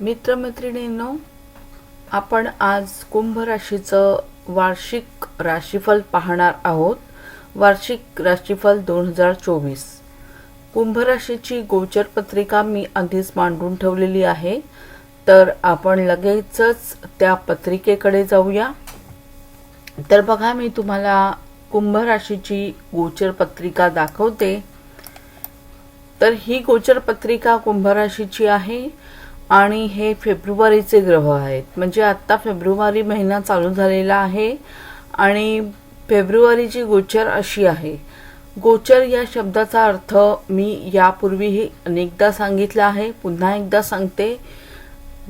मित्रमैत्रिणींनो आपण आज कुंभ राशीचं वार्षिक राशीफल पाहणार आहोत. वार्षिक राशीफल दोन हजार चोवीस. कुंभ राशीची गोचर पत्रिका मी आधीच मांडून ठेवलेली आहे. तर आपण लगेचच त्या पत्रिकेकडे जाऊया. तर बघा मी तुम्हाला कुंभ राशीची गोचर पत्रिका दाखवते. तर ही गोचर पत्रिका कुंभ राशीची आहे आणि हे फेब्रुवारीचे ग्रह आहेत. म्हणजे आत्ता फेब्रुवारी महिना चालू झालेला आहे आणि फेब्रुवारीची गोचर अशी आहे. गोचर या शब्दाचा अर्थ मी यापूर्वीही अनेकदा सांगितला आहे पुन्हा एकदा सांगते.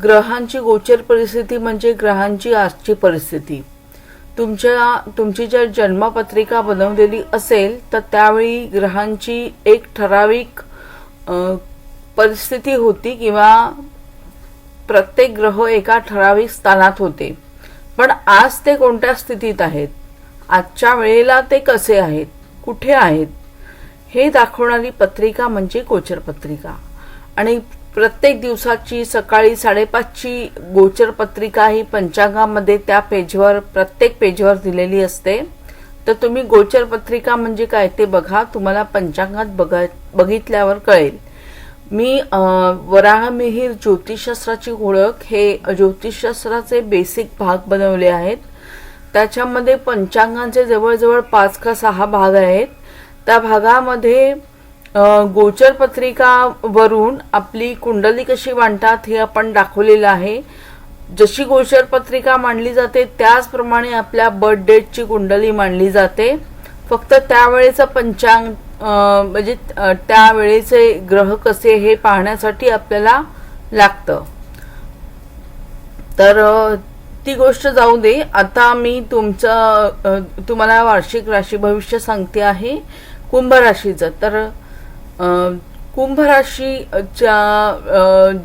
ग्रहांची गोचर परिस्थिती म्हणजे ग्रहांची आजची परिस्थिती. तुमच्या तुमची जर जन्मपत्रिका बनवलेली असेल तर त्यावेळी ग्रहांची एक ठराविक परिस्थिती होती किंवा प्रत्येक ग्रह एका ठराविक स्थानात होते. पण आज ते कोणत्या स्थितीत आहेत? आजच्या वेळेला ते कसे आहेत? कुठे आहेत? हे दाखवणारी पत्रिका म्हणजे गोचर पत्रिका. आणि प्रत्येक दिवसाची सकाळी साडेपाचची गोचर पत्रिका ही पंचांगामध्ये त्या पेजवर प्रत्येक पेजवर दिलेली असते. तर तुम्ही गोचर पत्रिका म्हणजे काय ते बघा तुम्हाला पंचांगात बघ बघितल्यावर कळेल. मी वराहमिहिर वराहमिहीर ज्योतिषशास्त्राची ओळख हे ज्योतिषशास्त्राचे बेसिक भाग बनवले आहेत. त्याच्यामध्ये पंचांगांचे जवळजवळ पाच का सहा भाग आहेत. त्या भागामध्ये गोचर पत्रिकावरून आपली कुंडली कशी मांडतात हे आपण दाखवलेलं आहे. जशी गोचर पत्रिका मांडली जाते त्याचप्रमाणे आपल्या बर्थ डेटची कुंडली मांडली जाते. फक्त त्यावेळेचं पंचांग म्हणजे त्यावेळेचे ग्रह कसे हे पाहण्यासाठी आपल्याला लागतं. तर ती गोष्ट जाऊ दे. आता मी तुमचं तुम्हाला वार्षिक राशी भविष्य सांगते आहे कुंभ राशीचं तर कुंभ राशीच्या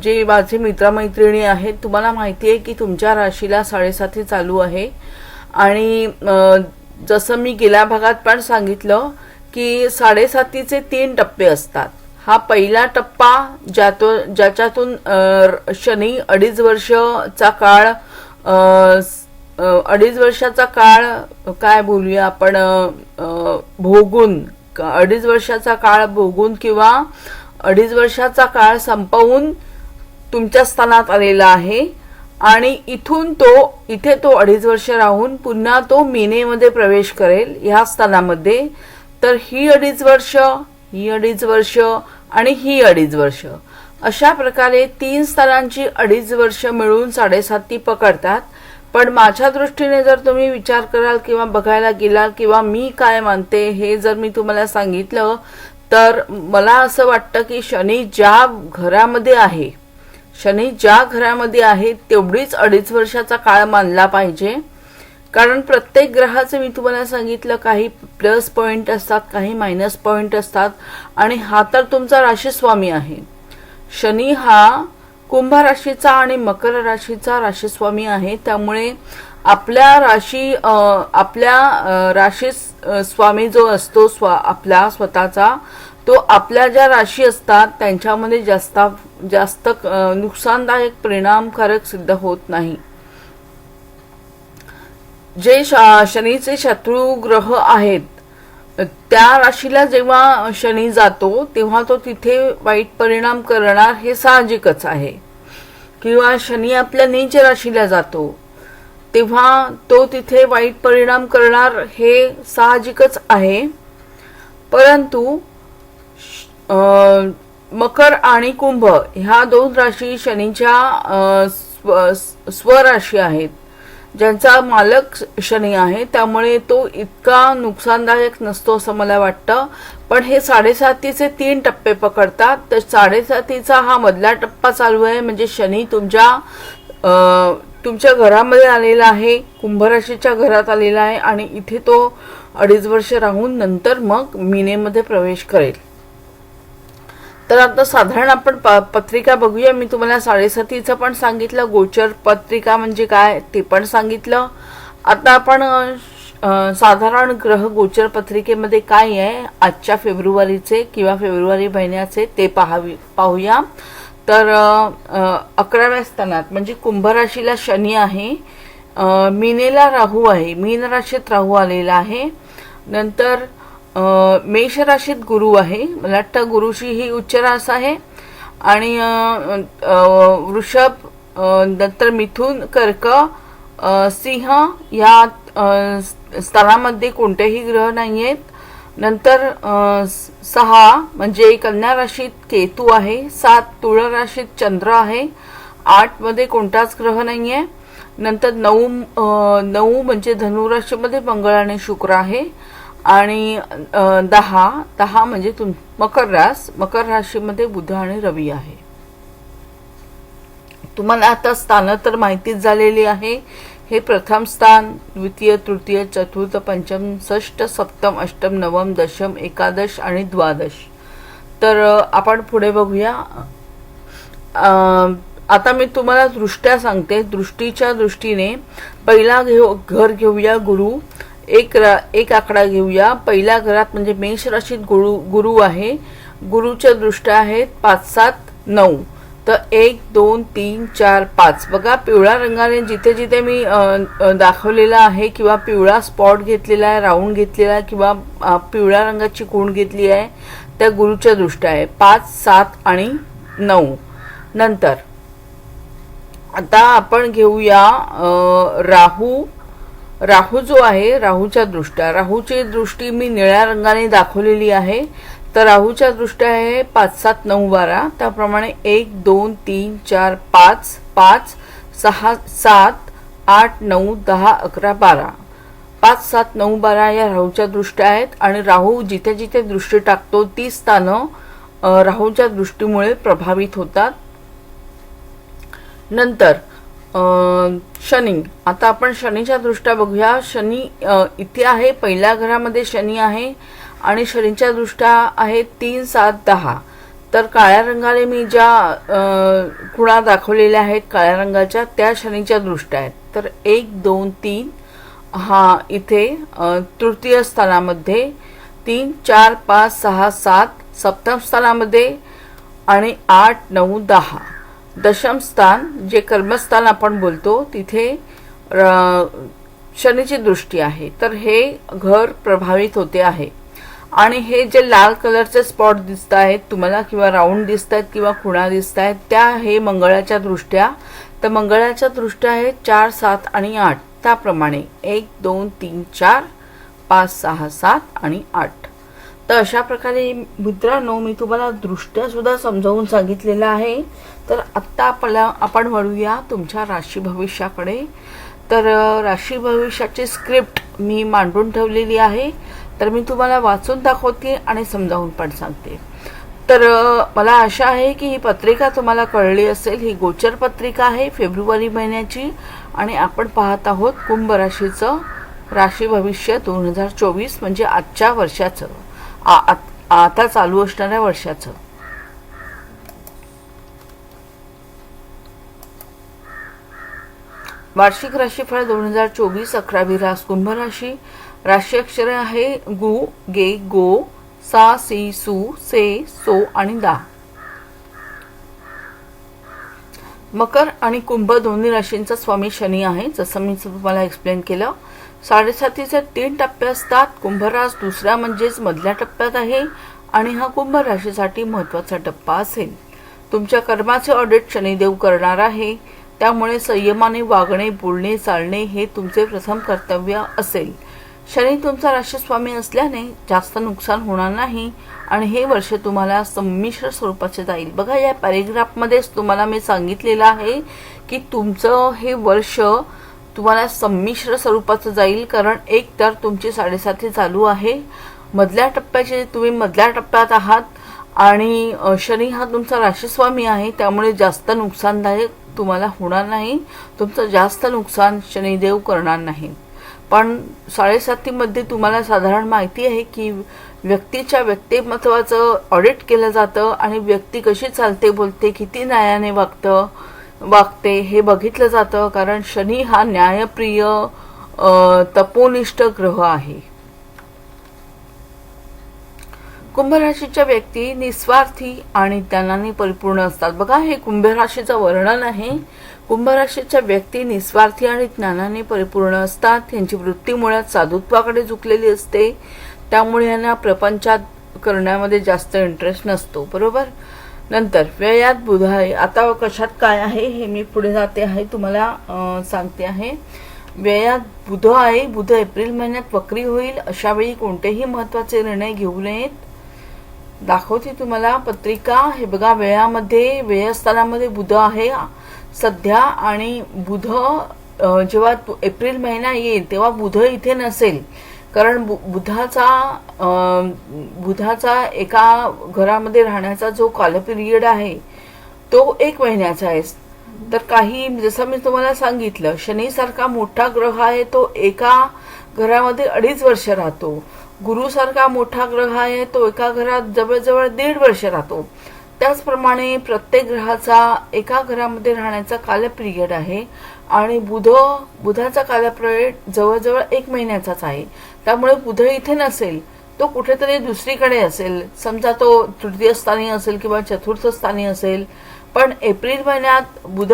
जे माझे मित्रमैत्रिणी आहेत तुम्हाला माहिती आहे की तुमच्या राशीला साडेसाती चालू आहे. आणि जसं मी गेल्या भागात पण सांगितलं की साडेसातीचे तीन टप्पे असतात. हा पहिला टप्पा ज्यातो ज्याच्यातून शनी अडीच वर्षचा काळ अडीच वर्षाचा काळ काय बोलूया आपण भोगून अडीच वर्षाचा काळ भोगून किंवा अडीच वर्षाचा काळ संपवून तुमच्या स्थानात आलेला आहे. आणि इथून तो इथे तो अडीच वर्ष राहून पुन्हा तो मेनेमध्ये प्रवेश करेल ह्या स्थानामध्ये. तर ही अडीच वर्ष ही अडीच वर्ष आणि ही अडीच वर्ष. अशा प्रकारे तीन स्थानांची अडीच वर्ष मिळून साडेसाती पकडतात. पण माझ्या दृष्टीने जर तुम्ही विचार कराल किंवा बघायला गेलाल किंवा मी काय मानते हे जर मी तुम्हाला सांगितलं तर मला असं वाटतं की शनी ज्या घरामध्ये आहे शनी ज्या घरामध्ये आहे तेवढीच अडीच वर्षाचा काळ मानला पाहिजे. कारण प्रत्येक ग्रहाचं मी तुम्हाला सांगितलं काही प्लस पॉईंट असतात काही मायनस पॉईंट असतात. आणि हा तर तुमचा राशीस्वामी आहे. शनी हा कुंभ राशीचा आणि मकर राशीचा राशीस्वामी आहे. त्यामुळे आपल्या राशी आपल्या राशी स्वामी जो असतो स्वा आपला स्वतःचा तो आपल्या ज्या राशी असतात त्यांच्यामध्ये जास्त जास्त नुकसानदायक परिणामकारक सिद्ध होत नाही. जे शनीचे शत्रू ग्रह आहेत त्या राशीला जेव्हा शनी जातो तेव्हा तो तिथे वाईट परिणाम करणार हे साहजिकच आहे. किंवा शनी आपल्या नीच राशीला जातो तेव्हा तो तिथे वाईट परिणाम करणार हे साहजिकच आहे. परंतु मकर आणि कुंभ ह्या दोन राशी शनीच्या स्व स्वराशी आहेत. ज्यांचा मालक शनी आहे त्यामुळे तो इतका नुकसानदायक नसतो असं मला वाटतं. पण हे साडेसातीचे तीन टप्पे पकडतात. तर साडेसातीचा हा मधला टप्पा चालू आहे. म्हणजे शनी तुमच्या तुमच्या घरामध्ये आलेला आहे कुंभराशीच्या घरात आलेला आहे आणि इथे तो अडीच वर्ष राहून नंतर मग मीनेमध्ये प्रवेश करेल. तर आता साधारण आपण प- पत्रिका बघूया. मी तुम्हाला साडेसातीचं पण सांगितलं गोचर पत्रिका म्हणजे काय ते पण सांगितलं. आता आपण श- साधारण ग्रह गोचर पत्रिकेमध्ये काय आहे? आजच्या फेब्रुवारीचे किंवा फेब्रुवारी महिन्याचे ते पाहावी पाहूया. तर अकराव्या स्थानात म्हणजे कुंभ राशीला शनी आहे. मीनेला राहू आहे. मीन राशीत राहू आलेला आहे. नंतर मेष राशीत गुरु आहे. मला वाटतं गुरुशी ही उच्च रास आहे. आणि वृषभ नंतर मिथून कर्क सिंह या स्थानामध्ये कोणतेही ग्रह नाही आहेत नंतर सहा म्हणजे कन्या राशीत केतू आहे. सात तुळ राशीत चंद्र आहे. आठमध्ये कोणताच ग्रह नाही आहे नंतर नऊ नऊ म्हणजे धनुराशीमध्ये मंगळ आणि शुक्र आहे. आणि दहा दहा म्हणजे तुम मकर रास मकर राशीमध्ये बुध आणि रवी आहे. तुम्हाला आता स्थानं तर माहितीच झालेली आहे. हे प्रथम स्थान द्वितीय तृतीय चतुर्थ पंचम षष्ट सप्तम अष्टम नवम दशम एकादश आणि द्वादश. तर आपण पुढे बघूया. आता मी तुम्हाला दृष्ट्या सांगते. दृष्टीच्या दृष्टीने पहिला घेऊ घर घेऊया गुरु. एक रा एक आकडा घेऊया. पहिल्या घरात म्हणजे मेष राशीत गुरु गुरु आहे. गुरुच्या दृष्ट्या आहेत पाच सात नऊ. तर एक दोन तीन चार पाच. बघा पिवळ्या रंगाने जिथे जिथे मी दाखवलेला आहे किंवा पिवळा स्पॉट घेतलेला आहे राऊंड घेतलेला आहे किंवा पिवळ्या रंगाची कोण घेतली आहे त्या गुरुच्या दृष्ट्या आहे. पाच सात आणि नऊ. नंतर आता आपण घेऊया राहू राहू जो आहे राहूच्या दृष्ट्या राहूची दृष्टी मी निळ्या रंगाने दाखवलेली आहे. तर राहूच्या दृष्ट्या आहे पाच सात नऊ बारा. त्याप्रमाणे एक दोन तीन चार पाच पाच सहा सात आठ नऊ दहा अकरा बारा. पाच सात नऊ बारा या राहूच्या दृष्ट्या आहेत आणि राहू जिथे जिथे दृष्टी टाकतो ती स्थानं राहूच्या दृष्टीमुळे प्रभावित होतात. नंतर शनी. आता आपण शनीच्या दृष्ट्या बघूया. शनी इथे आहे. पहिल्या घरामध्ये शनी आहे आणि शनीच्या दृष्ट्या आहे तीन सात दहा. तर काळ्या रंगाने मी ज्या खुणा दाखवलेल्या आहेत काळ्या रंगाच्या त्या शनीच्या दृष्ट्या आहेत. तर एक दोन तीन हा इथे तृतीय स्थानामध्ये तीन चार पाच सहा सात सप्तम स्थानामध्ये आणि आठ नऊ दहा. दशम स्थान जे कर्मस्थान आपण बोलतो तिथे शनीची दृष्टी आहे. तर हे घर प्रभावित होते आहे. आणि हे जे लाल कलरचे स्पॉट दिसत आहेत तुम्हाला किंवा राऊंड दिसत आहेत किंवा खुणा दिसत आहेत त्या हे मंगळाच्या दृष्ट्या. तर मंगळाच्या दृष्ट्या आहेत चार सात आणि आठ. त्याप्रमाणे एक दोन तीन चार पाच सहा सात आणि आठ. तर अशा प्रकारे मित्रांनो मी तुम्हाला दृष्ट्या सुद्धा समजावून सांगितलेलं आहे. तर आत्ता आपल्या आपण वळूया तुमच्या राशी भविष्याकडे. तर राशी भविष्याची स्क्रिप्ट मी मांडून ठेवलेली आहे. तर मी तुम्हाला वाचून दाखवते आणि समजावून पण सांगते. तर मला आशा आहे की ही पत्रिका तुम्हाला कळली असेल. ही गोचर पत्रिका आहे फेब्रुवारी महिन्याची आणि आपण पाहत आहोत कुंभ राशीचं. राशी भविष्य दोन हजार चोवीस म्हणजे आजच्या वर्षाचं. आता चालू असणाऱ्या वर्षाचं. वार्षिक राशीफळ दोन हजार चोवीस अकरावी रास कुंभ राशी. राशी अक्षरे आहे गु गे गो सा सी सु से सो आणि दा. मकर आणि कुंभ दोन्ही राशींचा स्वामी शनी आहे जसं मी तुम्हाला एक्सप्लेन केलं. साडेसातीचे तीन टप्पे असतात. कुंभरास दुसऱ्या म्हणजेच मधल्या टप्प्यात आहे आणि हा कुंभ राशीसाठी महत्त्वाचा टप्पा असेल. तुमच्या कर्माचे ऑडिट शनिदेव करणार आहे. त्यामुळे संयमाने वागणे बोलणे चालणे हे तुमचे प्रथम कर्तव्य असेल. शनी तुमचा राशीस्वामी असल्याने जास्त नुकसान होणार नाही आणि हे वर्ष तुम्हाला संमिश्र स्वरूपाचे जाईल. बघा या पॅरेग्राफमध्येच तुम्हाला मी सांगितलेलं आहे की तुमचं हे वर्ष तुम्हाला संमिश्र स्वरूपाचं जाईल कारण एक तर तुमची साडेसाती चालू आहे. मधल्या टप्प्याचे तुम्ही मधल्या टप्प्यात आहात आणि शनी हा तुमचा राशीस्वामी आहे त्यामुळे जास्त नुकसानदायक तुम्हाला होणार नाही. तुमचं जास्त नुकसान शनिदेव करणार नाही. पण साडेसातीमध्ये तुम्हाला साधारण माहिती आहे की व्यक्तीच्या व्यक्तिमत्वाचं ऑडिट केलं जातं आणि व्यक्ती कशी चालते बोलते किती न्यायाने वागतं वागते हे बघितलं जातं कारण शनी हा न्यायप्रिय तपोनिष्ठ ग्रह आहे. कुंभ राशीच्या व्यक्ती निस्वार्थी आणि ज्ञानाने परिपूर्ण असतात. बघा हे कुंभ राशीचं वर्णन आहे. कुंभ राशीच्या व्यक्ती निस्वार्थी आणि ज्ञानाने परिपूर्ण असतात. त्यांची वृत्ती मुळात साधुत्वाकडे झुकलेली असते. त्यामुळे यांना प्रपंचात करण्यामध्ये जास्त इंटरेस्ट नसतो. बरोबर? नंतर व्ययात बुध आहे. आता कशात काय आहे हे मी पुढे जाते आहे तुम्हाला सांगते आहे. व्ययात बुध आहे बुध एप्रिल महिन्यात वक्री होईल अशा वेळी कोणतेही महत्त्वाचे निर्णय घेऊ नयेत. दाखवते तुम्हाला पत्रिका. हे बघा वेळामध्ये व्ययस्थानामध्ये बुध आहे. सध्या आणि बुध जेव्हा एप्रिल महिना येईल तेव्हा बुध इथे नसेल. कारण बु- बुधाचा बुधाचा एका घरामध्ये राहण्याचा जो काल पिरियड आहे तो एक महिन्याचा आहे. तर काही जसं मी तुम्हाला सांगितलं शनीसारखा मोठा ग्रह आहे तो एका घरामध्ये अडीच वर्ष राहतो. गुरुसारखा मोठा ग्रह आहे तो एका घरात जवळजवळ दीड वर्ष राहतो. त्याचप्रमाणे प्रत्येक ग्रहाचा एका घरामध्ये राहण्याचा काल पिरियड आहे आणि बुध बुधाचा कालपिरियड जवळजवळ एक महिन्याचाच आहे. त्यामुळे बुध इथे नसेल तो कुठेतरी दुसरीकडे असेल. समजा तो तृतीय स्थानी असेल किंवा चतुर्थ स्थानी असेल. पण एप्रिल महिन्यात बुध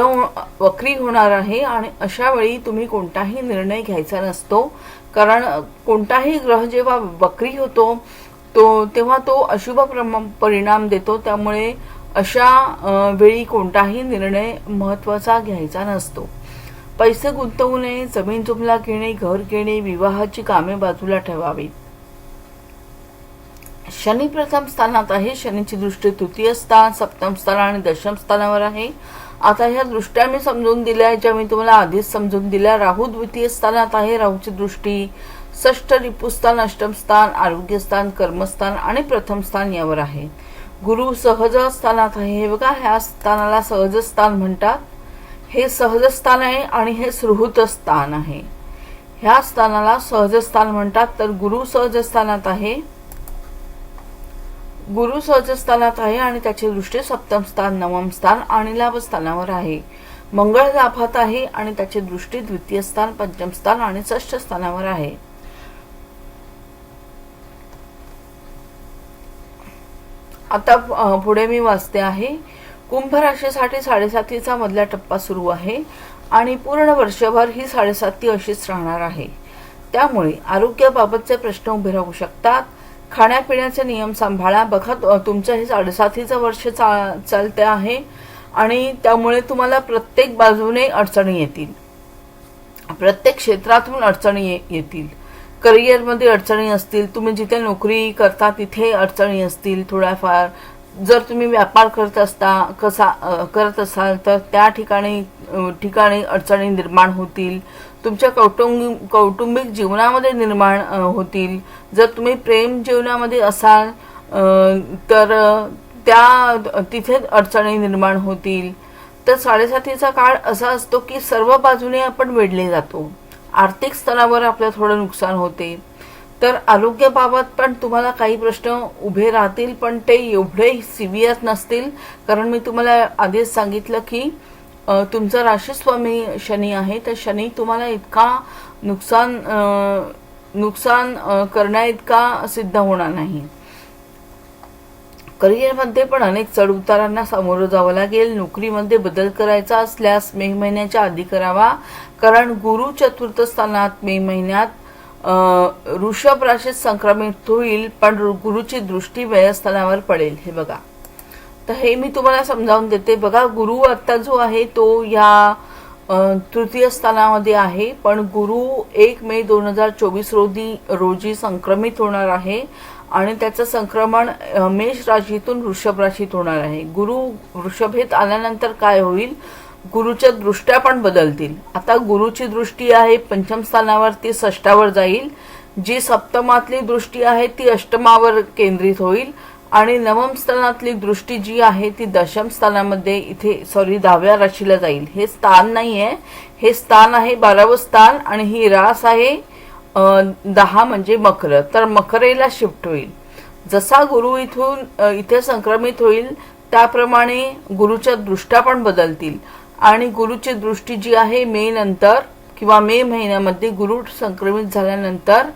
वक्री होणार आहे आणि अशा वेळी तुम्ही कोणताही निर्णय घ्यायचा नसतो. कारण कोणताही ग्रह जेव्हा वक्री होतो तो तेव्हा तो अशुभ परिणाम देतो. त्यामुळे अशा वेळी कोणताही निर्णय महत्त्वाचा घ्यायचा नसतो. पैसे गुंतवू नये जमीन जुमला घेणे घर घेणे विवाहाची कामे बाजूला ठेवावीत शनी प्रथम स्थानात आहे. शनीची दृष्टी तृतीय स्थान सप्तम स्थान आणि दशम स्थानावर आहे. आता ह्या दृष्ट्या मी समजून दिल्या ज्या मी तुम्हाला आधीच समजून दिल्या. राहू द्वितीय स्थानात आहे. राहूची दृष्टी षष्ठ रिपुस्थान अष्टम स्थान आरोग्यस्थान कर्मस्थान आणि प्रथम स्थान यावर आहे. गुरु सहज स्थानात आहे. हे बघा ह्या स्थानाला सहज स्थान म्हणतात. हे सहज स्थान आहे आणि हे सुहृत स्थान आहे. ह्या स्थानाला सहज स्थान म्हणतात. तर गुरु सहज स्थानात आहे. गुरु सहजस्थानात आहे आणि त्याची दृष्टी सप्तम स्थान नवम स्थान आणि लाभ स्थानावर आहे. मंगळ लाभात आहे आणि त्याची दृष्टी द्वितीय स्थान पंचम स्थान आणि षष्ठ स्थानावर आहे. आता पुढे मी वाचते आहे. कुंभ राशीसाठी साडेसातीचा मधला टप्पा सुरू आहे आणि पूर्ण वर्षभर ही साडेसाती अशीच राहणार आहे. त्यामुळे आरोग्याबाबतचे प्रश्न उभे राहू शकतात. खाण्यापिण्याचे नियम सांभाळा. बघा तुमचं हे साडेसातीचं वर्ष चा चालते आहे आणि त्यामुळे तुम्हाला प्रत्येक बाजूने अडचणी येतील. प्रत्येक क्षेत्रातून अडचणी ये- येतील. करिअरमध्ये अडचणी असतील तुम्ही जिथे नोकरी करता तिथे अडचणी असतील थोड्याफार. जर तुम्ही व्यापार करत असता कसा करत असाल तर त्या ठिकाणी ठिकाणी अडचणी निर्माण होतील. तुमच्या कौटुंबिक कौटुंबिक जीवनामध्ये निर्माण होतील. जर तुम्ही प्रेम जीवनामध्ये असाल तर त्या तिथे अडचणी निर्माण होतील. तर साडेसातीचा काळ असा असतो की सर्व बाजूने आपण वेढले जातो. आर्थिक स्तरावर आपलं थोडं नुकसान होते. तर आरोग्याबाबत पण तुम्हाला काही प्रश्न उभे राहतील पण ते एवढे सिव्हिअर नसतील. कारण मी तुम्हाला आधीच सांगितलं की तुमचा राशीस्वामी शनी आहे. तर शनी तुम्हाला इतका नुकसान नुकसान करण्याइतका करण्या इतका सिद्ध होणार नाही. करिअरमध्ये पण अनेक चढ उतारांना सामोरं जावं लागेल. नोकरीमध्ये बदल करायचा असल्यास मे महिन्याच्या आधी करावा. कारण गुरु चतुर्थ स्थानात मे महिन्यात ऋषभ वृषभ राशीत संक्रमित होईल पण गुरुची दृष्टी व्ययस्थानावर पडेल. हे बघा. तर हे मी तुम्हाला समजावून देते. बघा गुरु आता जो आहे तो या तृतीय स्थानामध्ये आहे पण गुरु एक मे दोन हजार चोवीस रोजी रोजी संक्रमित होणार आहे आणि त्याचं संक्रमण मेष राशीतून वृषभ राशीत होणार आहे. गुरु वृषभेत आल्यानंतर काय होईल? गुरुच्या दृष्ट्या पण बदलतील. आता गुरुची दृष्टी आहे पंचम स्थानावर ती षष्टावर जाईल. जी सप्तमातली दृष्टी आहे ती अष्टमावर केंद्रित होईल. आणि नवम स्थानातली दृष्टी जी आहे ती दशम स्थानामध्ये इथे सॉरी दहाव्या राशीला जाईल. हे स्थान नाही आहे हे स्थान आहे बारावं स्थान आणि ही रास आहे दहा म्हणजे मकर. तर मकरेला शिफ्ट होईल. जसा गुरु इथून इथे संक्रमित होईल त्याप्रमाणे गुरुच्या दृष्ट्या पण बदलतील. आणि गुरुची दृष्टी जी आहे मे नंतर किंवा मे महिन्यामध्ये गुरु संक्रमित झाल्यानंतर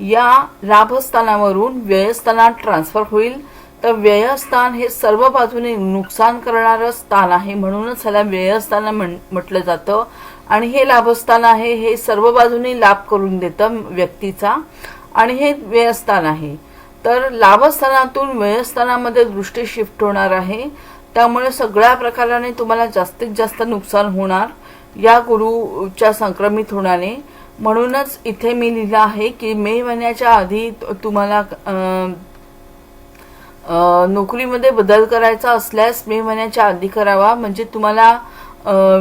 या लाभस्थानावरून व्ययस्थानात ट्रान्सफर होईल. तर व्ययस्थान हे सर्व बाजूने नुकसान करणारं स्थान आहे म्हणूनच ह्याला व्ययस्थान म्हण म्हटलं जातं. आणि हे लाभस्थान आहे हे सर्व बाजूने लाभ करून देतं व्यक्तीचा. आणि हे व्ययस्थान आहे. तर लाभस्थानातून व्ययस्थानामध्ये दृष्टी शिफ्ट होणार आहे. त्यामुळे सगळ्या प्रकाराने तुम्हाला जास्तीत जास्त नुकसान होणार. या गुरुच्या संक्रमित होण्याने. म्हणूनच इथे मी लिहिलं आहे की मे महिन्याच्या आधी तुम्हाला नोकरीमध्ये बदल करायचा असल्यास मे महिन्याच्या आधी करावा. म्हणजे तुम्हाला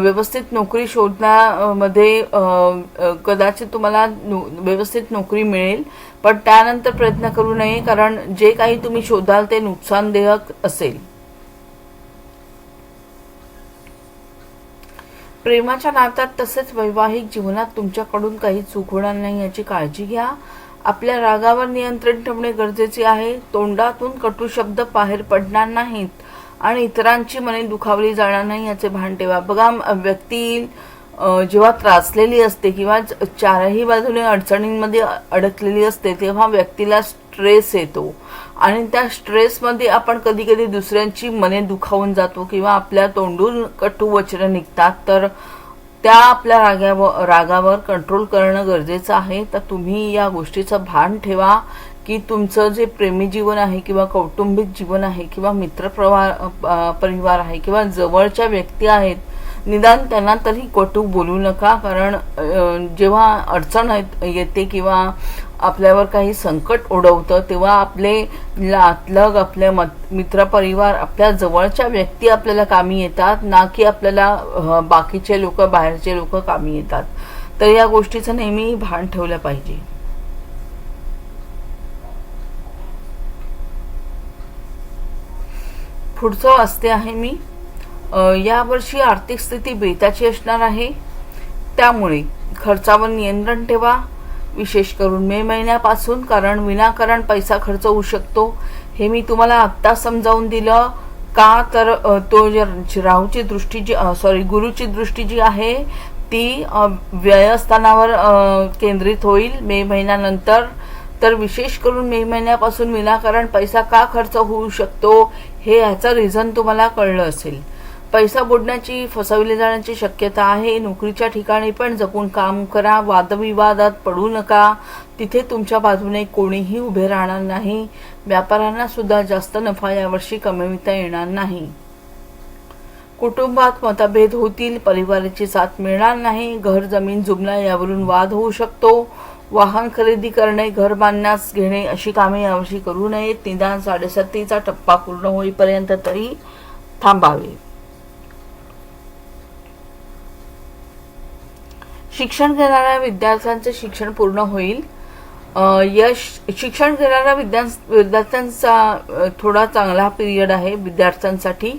व्यवस्थित नोकरी शोधण्यामध्ये कदाचित तुम्हाला नो- व्यवस्थित नोकरी मिळेल. पण त्यानंतर प्रयत्न करू नये कारण जे काही तुम्ही शोधाल ते नुकसानदेहक असेल. प्रेमाच्या नात्यात तसेच वैवाहिक जीवनात तुमच्याकडून काही चूक होणार नाही याची काळजी घ्या. आपल्या रागावर नियंत्रण ठेवणे गरजेचे आहे. तोंडातून कटू शब्द बाहेर पडणार नाहीत आणि इतरांची मने दुखावली जाणार नाही याचे भान ठेवा. बघा व्यक्ती जेव्हा त्रासलेली असते किंवा चारही बाजूने अडचणींमध्ये अडकलेली असते तेव्हा व्यक्तीला स्ट्रेस येतो. आणि त्या स्ट्रेसमध्ये आपण कधी कधी दुसऱ्यांची मने दुखावून जातो किंवा आपल्या तोंडून कटू वचनं निघतात. तर त्या आपल्या रागावर रागावर कंट्रोल करणं गरजेचं आहे. तर तुम्ही या गोष्टीचं भान ठेवा की तुमचं जे प्रेमी जीवन आहे किंवा कौटुंबिक जीवन आहे किंवा मित्रप्रवा परिवार आहे किंवा जवळच्या व्यक्ती आहेत निदान त्यांना तरी कटू बोलू नका. कारण जेव्हा अडचण येत- येते किंवा आपल्यावर काही संकट ओढवतं तेव्हा आपले नातलग आपले मत- मित्रपरिवार आपल्या जवळच्या व्यक्ती आपल्याला कामी येतात ना की आपल्याला बाकीचे लोक बाहेरचे लोक कामी येतात. तर या गोष्टीचं नेहमी भान ठेवलं पाहिजे. पुढचं असते आहे मी. यावर्षी आर्थिक स्थिती बेताची असणार आहे. त्यामुळे खर्चावर नियंत्रण ठेवा. विशेष करून मे महिन्यापासून कारण विनाकारण पैसा खर्च होऊ शकतो. हे मी तुम्हाला आत्ता समजावून दिलं. का तर तो राहूची दृष्टी जी सॉरी गुरुची दृष्टी जी आहे ती व्ययस्थानावर केंद्रित होईल मे महिन्यानंतर. तर विशेष करून मे महिन्यापासून विनाकारण पैसा का खर्च होऊ शकतो हे ह्याचं रिझन तुम्हाला कळलं असेल. पैसा बुडण्याची फसवली जाण्याची शक्यता आहे. नोकरीच्या ठिकाणी पण जपून काम करा. वादविवादात पडू नका. तिथे तुमच्या बाजूने कोणीही उभे राहणार नाही. व्यापाऱ्यांना सुद्धा जास्त नफा यावर्षी कमविता येणार नाही. कुटुंबात मतभेद होतील. परिवाराची साथ मिळणार नाही. घर जमीन जुमला यावरून वाद होऊ शकतो. वाहन खरेदी करणे घर बांधण्यास घेणे अशी कामे यावर्षी करू नयेत. निदान साडेसातीचा टप्पा पूर्ण होईपर्यंत तरी थांबावे. शिक्षण घेणाऱ्या विद्यार्थ्यांचं शिक्षण पूर्ण होईल. यश शिक्षण घेणाऱ्या विद्या विद्यार्थ्यांचा थोडा चांगला पिरियड आहे विद्यार्थ्यांसाठी.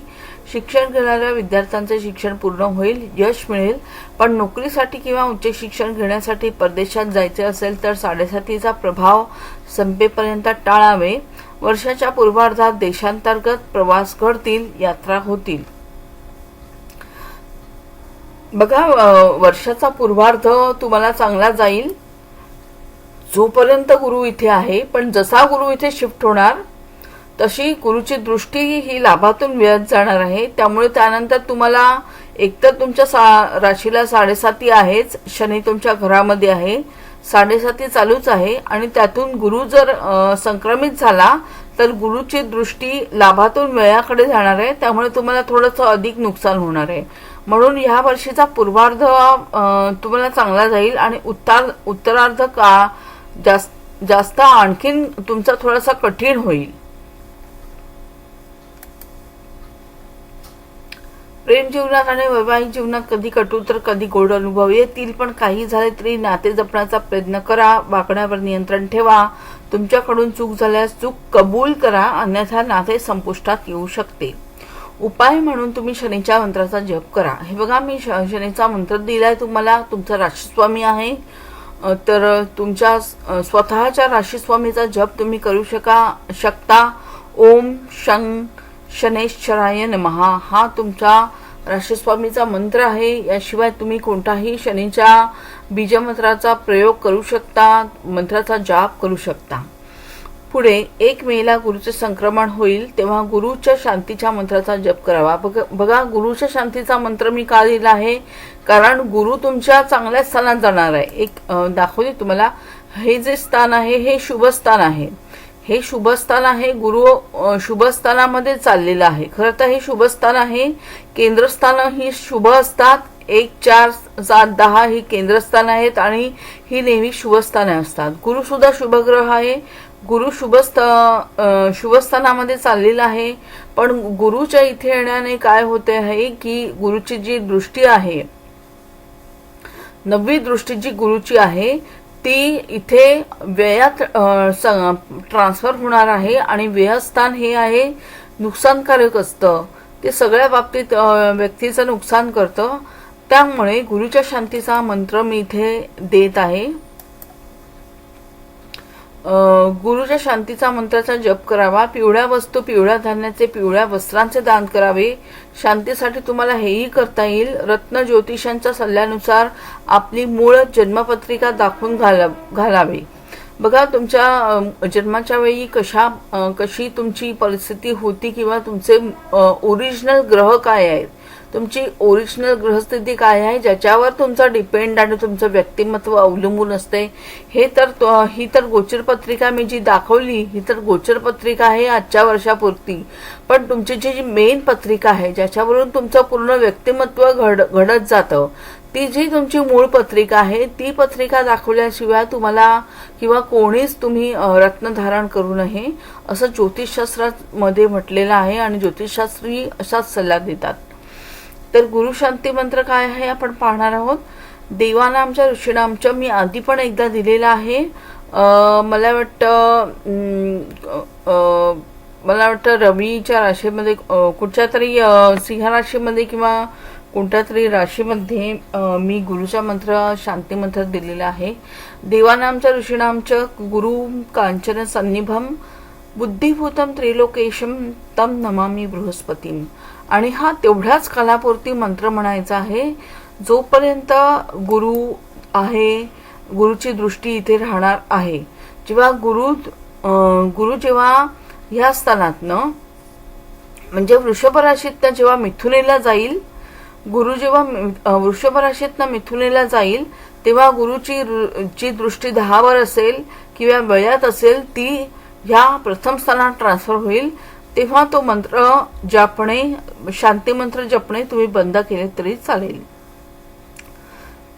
शिक्षण घेणाऱ्या विद्यार्थ्यांचे शिक्षण पूर्ण होईल यश मिळेल. पण नोकरीसाठी किंवा उच्च शिक्षण घेण्यासाठी परदेशात जायचे असेल तर साडेसातीचा प्रभाव संपेपर्यंत टाळावे. वर्षाच्या पूर्वार्धात देशांतर्गत प्रवास घडतील यात्रा होतील. बघा वर्षाचा पूर्वार्ध तुम्हाला चांगला जाईल. जोपर्यंत गुरु इथे आहे पण जसा गुरु इथे शिफ्ट होणार तशी गुरुची दृष्टी ही लाभातून मिळत जाणार आहे. त्यामुळे त्यानंतर तुम्हाला एकतर तुमच्या सा राशीला साडेसाती आहेच शनी तुमच्या घरामध्ये आहे. साडेसाती चालूच आहे आणि त्यातून गुरु जर संक्रमित झाला तर गुरुची दृष्टी लाभातून वेळाकडे जाणार आहे. त्यामुळे तुम्हाला थोडंसं अधिक नुकसान होणार आहे. म्हणून ह्या वर्षीचा पूर्वार्ध तुम्हाला चांगला जाईल आणि उत्तर उत्तरार्ध का जास्त जास्त आणखीन तुमचा थोडासा कठीण होईल. प्रेम जीवनात आणि वैवाहिक जीवनात कधी कटू तर कधी गोड अनुभव येतील पण काही झाले तरी नाते जपण्याचा प्रयत्न करा वागण्यावर नियंत्रण ठेवा. तुमच्याकडून चूक झाल्यास चूक कबूल करा अन्यथा नाते संपुष्टात येऊ शकते. उपाय म्हणून तुम्ही शनीच्या मंत्राचा जप करा. हे बघा मी श- शनीचा मंत्र दिलाय तुम्हाला. तुमचा राशीस्वामी आहे. तर तुमच्या स्वतःच्या राशीस्वामीचा जप तुम्ही करू शका शकता. ओम शं शनेश्वराय नमहा हा तुमचा राशीस्वामीचा मंत्र आहे. याशिवाय तुम्ही कोणताही शनीच्या बीजमंत्राचा प्रयोग करू शकता मंत्राचा जाप करू शकता. पुढे एक मेला गुरुचे संक्रमण होईल तेव्हा गुरुच्या शांतीच्या मंत्राचा जप करावा. बघ बघा गुरुच्या शांतीचा मंत्र मी का दिला आहे? कारण गुरु तुमच्या चांगल्या स्थानात जाणार आहे. एक दाखवली दाखवते तुम्हाला. हे जे स्थान आहे हे शुभस्थान आहे. हे शुभ स्थान आहे गुरु शुभस्थानामध्ये चाललेलं आहे. खरं तर हे शुभस्थान आहे. केंद्रस्थान ही शुभ असतात. एक चार सात दहा ही केंद्रस्थान आहेत आणि ही नेहमी शुभस्थाने असतात. गुरु सुद्धा शुभग्रह आहे. गुरु शुभस्थ शुभस्थानामध्ये चाललेला आहे. पण गुरुच्या इथे येण्याने काय होते आहे की गुरुची जी दृष्टी आहे नववी दृष्टी जी गुरुची आहे ती इथे व्ययात ट्रान्सफर होणार आहे आणि व्ययस्थान हे आहे नुकसानकारक असतं. ते सगळ्या बाबतीत व्यक्तीचं नुकसान करतं. त्यामुळे गुरुच्या शांतीचा मंत्र मी इथे देत आहे. गुरुच्या शांतीचा मंत्राचा जप करावा पिवळ्या वस्तू पिवळ्या धान्याचे पिवळ्या वस्त्रांचे दान करावे. शांतीसाठी तुम्हाला हेही करता येईल. रत्न ज्योतिषांच्या सल्ल्यानुसार आपली मूळ जन्मपत्रिका दाखवून घाला घालावी. बघा तुमच्या जन्माच्या वेळी कशा कशी तुमची परिस्थिती होती किंवा तुमचे ओरिजिनल ग्रह काय आहेत? तुमची ओरिजिनल ग्रहस्थिती काय आहे? ज्याच्यावर तुमचं डिपेंड आणि तुमचं व्यक्तिमत्व अवलंबून असते. हे तर ही तर गोचर पत्रिका मी जी दाखवली ही तर गोचर पत्रिका आहे आजच्या वर्षापुरती. पण तुमची जी जी मेन पत्रिका आहे ज्याच्यावरून तुमचं पूर्ण व्यक्तिमत्व घड घडत जातं ती जी तुमची मूळ पत्रिका आहे ती पत्रिका दाखवल्याशिवाय तुम्हाला किंवा कोणीच तुम्ही रत्न धारण करू नये असं ज्योतिषशास्त्रामध्ये म्हटलेलं आहे आणि ज्योतिषशास्त्री असाच सल्ला देतात. तर गुरुशांती मंत्र काय आहे आपण पाहणार आहोत. देवानामच्या ऋषीनामच्या मी आधी पण एकदा दिलेला आहे. मला वाटतं मला वाटतं रवीच्या राशीमध्ये कुठच्या तरी सिंह राशीमध्ये किंवा कोणत्या तरी राशीमध्ये मी गुरुचा मंत्र शांती मंत्र दिलेला आहे. देवानामच्या ऋषीनामच्या गुरु कांचन सन्निभम बुद्धिभूतम त्रिलोकेशम तम नमामी बृहस्पतीम. आणि हा तेवढ्याच कालापुरती मंत्र म्हणायचा आहे जोपर्यंत गुरु आहे गुरुची दृष्टी इथे राहणार आहे. जेव्हा गुरु गुरु जेव्हा ह्या स्थानातनं म्हणजे वृषभराशीतनं जेव्हा मिथुनेला जाईल गुरु जेव्हा वृषभराशीतनं मिथुनेला जाईल तेव्हा गुरुची जी दृष्टी दहावर असेल किंवा वयात असेल ती ह्या प्रथम स्थानात ट्रान्सफर होईल. तेव्हा तो मंत्र जपणे शांती मंत्र जपणे तुम्ही बंद केले तरी चालेल.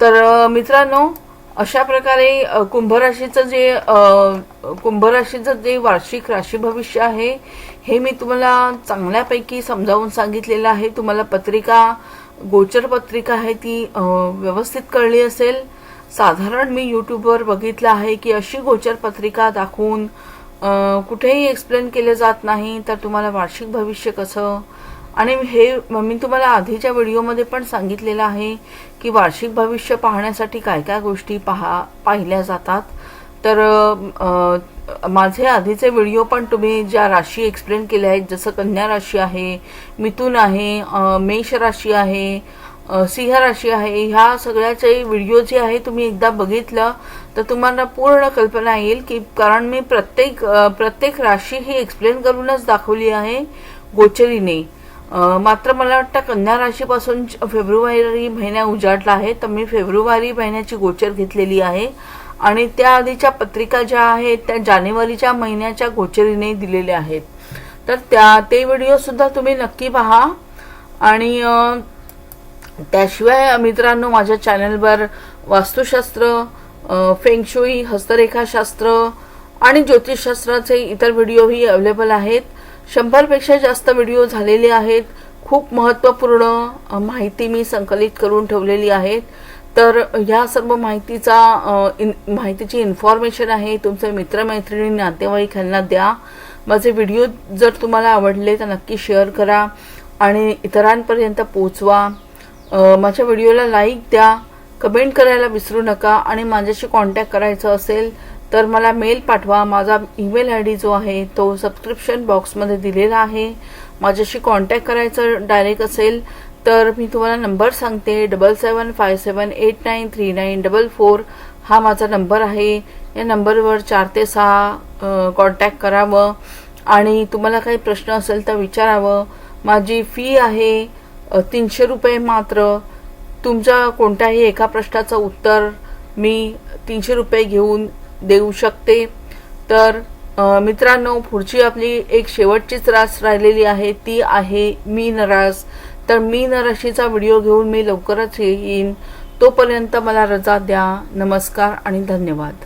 तर मित्रांनो अशा प्रकारे कुंभराशीचं जे कुंभराशीचं जे वार्षिक राशी भविष्य आहे हे मी तुम्हाला चांगल्यापैकी समजावून सांगितलेलं आहे. तुम्हाला पत्रिका गोचर पत्रिका आहे ती व्यवस्थित कळली असेल. साधारण मी यूट्यूबवर बघितलं आहे की अशी गोचर पत्रिका दाखवून कुठेही एक्सप्लेन केलं जात नाही तर तुम्हाला वार्षिक भविष्य कसं? आणि हे मी तुम्हाला आधीच्या व्हिडिओमध्ये पण सांगितलेलं आहे की वार्षिक भविष्य पाहण्यासाठी काय काय गोष्टी पहा पाहिल्या जातात. तर माझे आधीचे व्हिडिओ पण तुम्ही ज्या राशी एक्सप्लेन केल्या आहेत जसं कन्या राशी आहे मिथुन आहे मेष राशी आहे सिंह राशी आहे. ह्या सगळ्याचे व्हिडिओ जे आहे तुम्ही एकदा बघितलं तर तुम्हाला पूर्ण कल्पना येईल की कारण मी प्रत्येक प्रत्येक राशी ही एक्सप्लेन करूनच दाखवली आहे गोचरीने. मात्र मला वाटतं कन्या राशीपासून फेब्रुवारी महिना उजाडला आहे तर मी फेब्रुवारी महिन्याची गोचर घेतलेली आहे. आणि त्या आधीच्या पत्रिका ज्या आहेत त्या जानेवारीच्या महिन्याच्या गोचरीने दिलेल्या आहेत. तर त्या ते व्हिडिओ सुद्धा तुम्ही नक्की पहा. आणि त्याशिवाय मित्रांनो माझ्या चॅनलवर वास्तुशास्त्र फेंगशुई हस्तरेखाशास्त्र आणि ज्योतिषशास्त्राचे इतर व्हिडिओही अवेलेबल आहेत. शंभरपेक्षा जास्त व्हिडिओ झालेले आहेत. खूप महत्त्वपूर्ण माहिती मी संकलित करून ठेवलेली आहेत तर ह्या सर्व माहितीचा इन माहितीची इन्फॉर्मेशन आहे. तुमचे मित्रमैत्रिणी नातेवाईक यांना द्या. माझे व्हिडिओ जर तुम्हाला आवडले तर नक्की शेअर करा आणि इतरांपर्यंत पोचवा माझ्या व्हिडिओला लाईक द्या कमेंट करायला विसरू नका आणि माझ्याशी कॉन्टॅक्ट करायचं असेल तर मला मेल पाठवा. माझा ईमेल आय डी जो आहे तो सबस्क्रिप्शन बॉक्समध्ये दिलेला आहे. माझ्याशी कॉन्टॅक्ट करायचं डायरेक्ट असेल तर मी तुम्हाला नंबर सांगते. Double seven five seven eight nine three nine double four हा माझा नंबर आहे. या नंबरवर चार ते सहा कॉन्टॅक्ट करावं. आणि तुम्हाला काही प्रश्न असेल तर विचारावं. माझी फी आहे तीनशे रुपये मात्र. तुमच्या कोणत्याही एका प्रश्नाचं उत्तर मी तीनशे रुपये घेऊन देऊ शकते. तर मित्रांनो पुढची आपली एक शेवटचीच रास राहिलेली आहे ती आहे मीन रास. तर मीन राशीचा व्हिडिओ घेऊन मी लवकरच येईन. तोपर्यंत मला रजा द्या. नमस्कार आणि धन्यवाद.